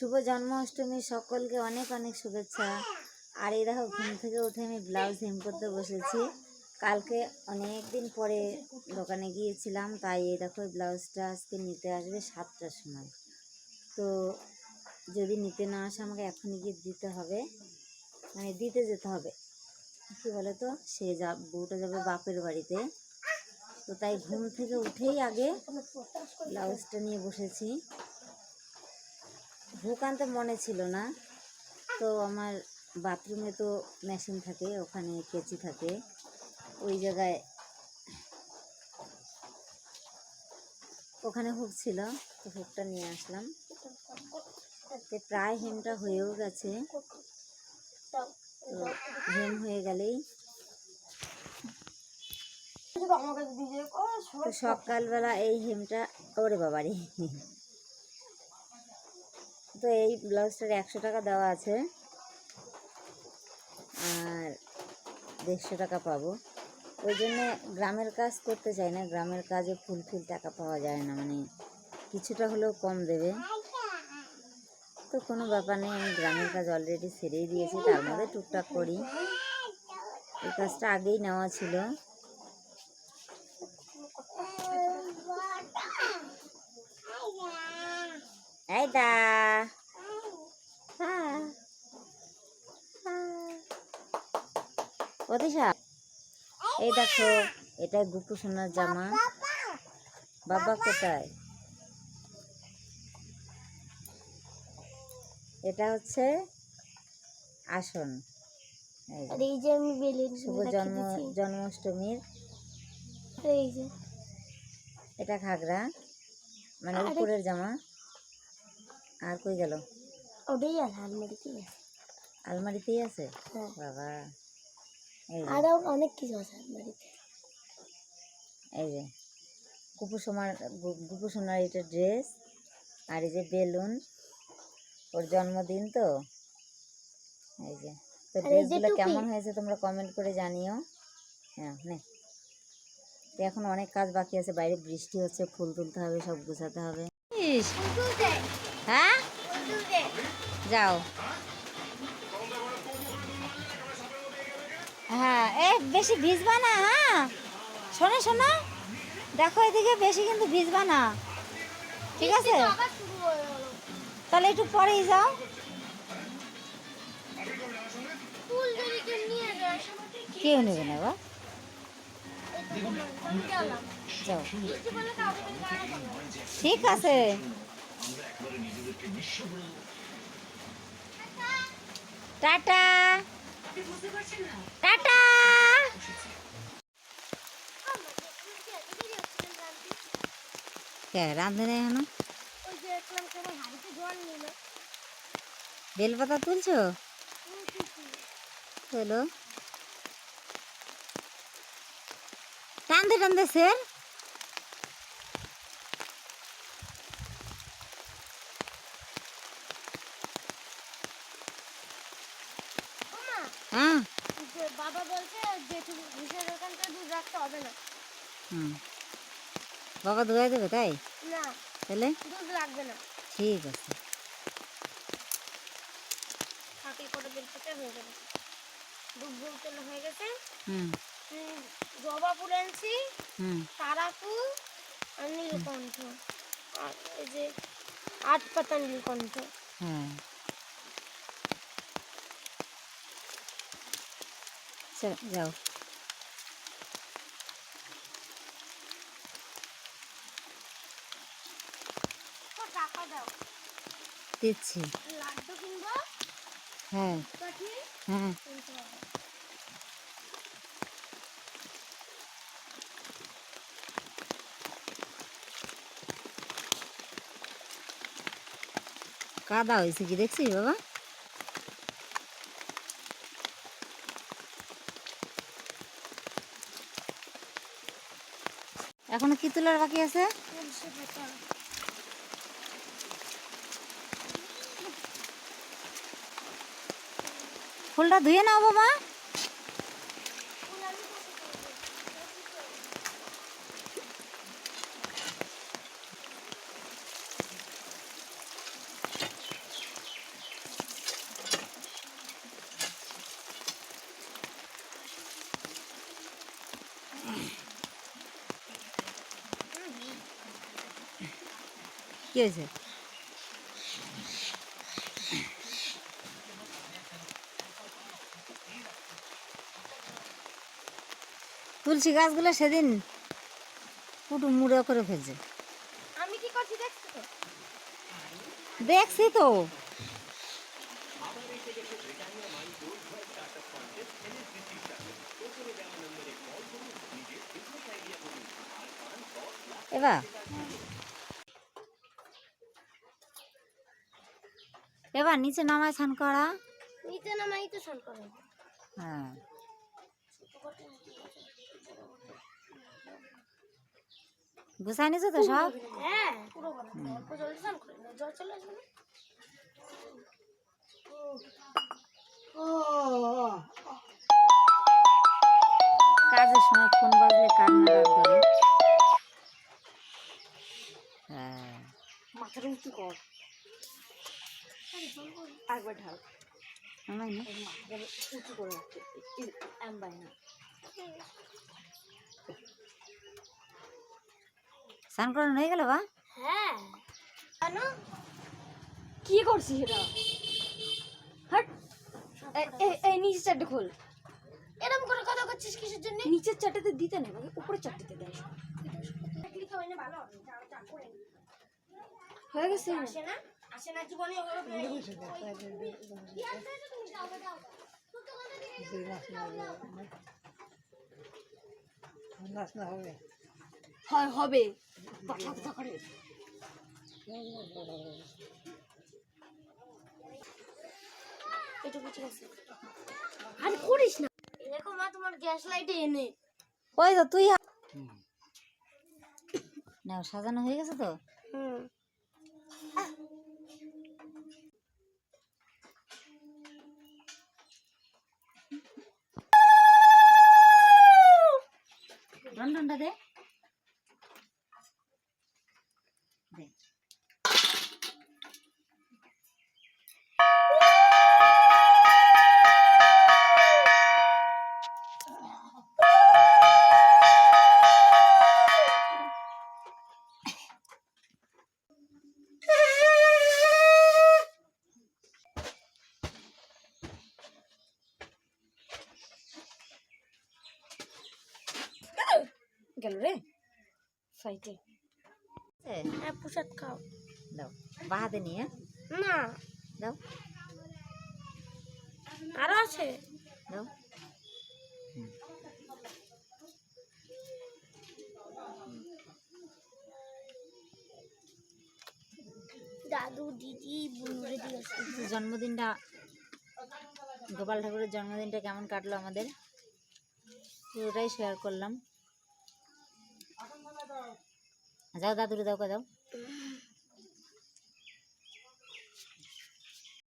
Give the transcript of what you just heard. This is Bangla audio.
শুভ জন্মাষ্টমী, সকলকে অনেক অনেক শুভেচ্ছা। আর এই দেখো, ঘুম থেকে উঠে আমি ব্লাউজ হেম করতে বসেছি। কালকে অনেক দিন পরে দোকানে গিয়েছিলাম, তাই এই দেখো ব্লাউজটা আজকে নিতে আসবে সাতটার সময়। তো যদি নিতে না আসে, আমাকে এখনই গিয়ে দিতে হবে। মানে দিতে যেতে হবে। কী বলে তো সে যা, বউটা যাবে বাপের বাড়িতে। তো তাই ঘুম থেকে উঠেই আগে ব্লাউজটা নিয়ে বসেছি। হুক আনতে মনে ছিল না। তো আমার বাথরুমে তো মেশিন থাকে ওখানে কেচি থাকে। ওই জায়গায় ওখানে হুক ছিল তো হুকটা নিয়ে আসলাম। প্রায় হেমটা হয়েও গেছে। হেম হয়ে গেলেই তো সকালবেলা এই হেমটা ওরে বাবারে। তো এই ব্লাউজটার একশো টাকা দেওয়া আছে। আর দেড়শো টাকা পাবো। ওই জন্যে গ্রামের কাজ করতে চাই না। গ্রামের কাজে ফুল ফুল টাকা পাওয়া যায় না। মানে কিছুটা হলেও কম দেবে। তো কোনো ব্যাপার নেই, আমি গ্রামের কাজ অলরেডি সেরেই দিয়েছি। তার মধ্যে টুকটাক করি। এই কাজটা আগেই নেওয়া ছিল। এই দা। অতিশা এই দেখো এটা গুপু সোনার জামা। বাবা কোথায়? এটা হচ্ছে আসন। শুভ জন্ম জন্মাষ্টমীর। এই যে। এটা ঘাগরা মানে উপরের জামা। আর কই গেল? ওটাই আর আলমারিতে আছে। আলমারিতেই আছে? হ্যাঁ। বাবা। আরও অনেক কিছু আছে আলমারিতে। এই যে গুপু সোনার গু- গুপু সোনার এটা ড্রেস আর এই যে বেলুন ওর জন্মদিন তো। এই যে তো ড্রেসগুলো কেমন হয়েছে তোমরা কমেন্ট করে জানিও। হ্যাঁ নে। তো এখন অনেক কাজ বাকি আছে বাইরে বৃষ্টি হচ্ছে ফুল তুলতে হবে সব গুছাতে হবে। হ্যাঁ? যাও। হ্যাঁ এ বেশি ভিজবা না হ্যাঁ? শোনো শোনো। দেখো এদিকে বেশি কিন্তু ভিজবা না। ঠিক আছে? তাহলে একটু পরেই যাও। কেউ নেবে না বা গেলাম। যাও। টাটা। টাটা। কে রাঁধে নেই বেলপাতা তুলছো? চলো টানতে টানতে স্যার যে বাবা বলছে জেঠু ঘুষের ওখান দুধ রাখতে হবে না। হুম। বাবা ধুয়ে দেবে তাই? না। তাহলে? দুধ লাগবে না। ঠিক আছে। ফাঁকি করে থেকে হয়ে যাবে। দুধ দুধ তেলে হয়ে গেছে। হুম। জবা ফুল এনেছি হুম। তারা ফুল আর নীলকণ্ঠ। আর এই যে আট পাতা নীলকণ্ঠ। হ্যাঁ। যাও। টাকা দাও। দিচ্ছি। হ্যাঁ। হ্যাঁ। কাদা হয়েছে কি দেখছিস বাবা? এখনও কি তোলার বাকি আছে? ফুলটা ধুয়ে নাও বাবা। কি হয়েছে? তুলসী গাছগুলো সেদিন পুটু মুড়ো করে ফেলছে। আমি কি করছি দেখছ তো? দেখছি তো। এবার এবার নিচে নামায় স্নান করা। নিচে নামাই তো স্নান করে। হ্যাঁ। গুছাই নিছো তো সব? হ্যাঁ পুরো কথা অল্প জল স্নান করে। জল চলে আসবে কাজের সময় ফোন বাজলে কান্না ডাক ধরে। হ্যাঁ। মাথাটা উঁচু কর। একবার ঢাল। না? উঁচু করে রাখতে। না। স্নান করানো হয়ে গেল বা? হ্যাঁ। কি করছিস এটা? হাট। এই নিচের চারটে খোল। এরকম করে কথা করছিস কিসের জন্য? নিচের চারটেতে দিতে নেই উপরের চারটেতে দেয়। হয়ে গেছে। না? আসে না জীবনে হয় হবে। করে। এটুকু ঠিক আছে। আর করিস না। দেখো মা তোমার গ্যাস লাইটে এনে। ওই তো তুই না সাজানো হয়ে গেছে তো? হুম। রন্ডনটা দে গেল রে? সাইটে হ্যাঁ প্রসাদ খাও। দাও বাহাতে নিয়ে। না। দাও। আরও আছে। দাও। দাদু দিদি বুনুরে দিয়েছে জন্মদিনটা গোপাল ঠাকুরের জন্মদিনটা কেমন কাটলো আমাদের? পুরোটাই শেয়ার করলাম। যাও দাদুরে দাও কা যাও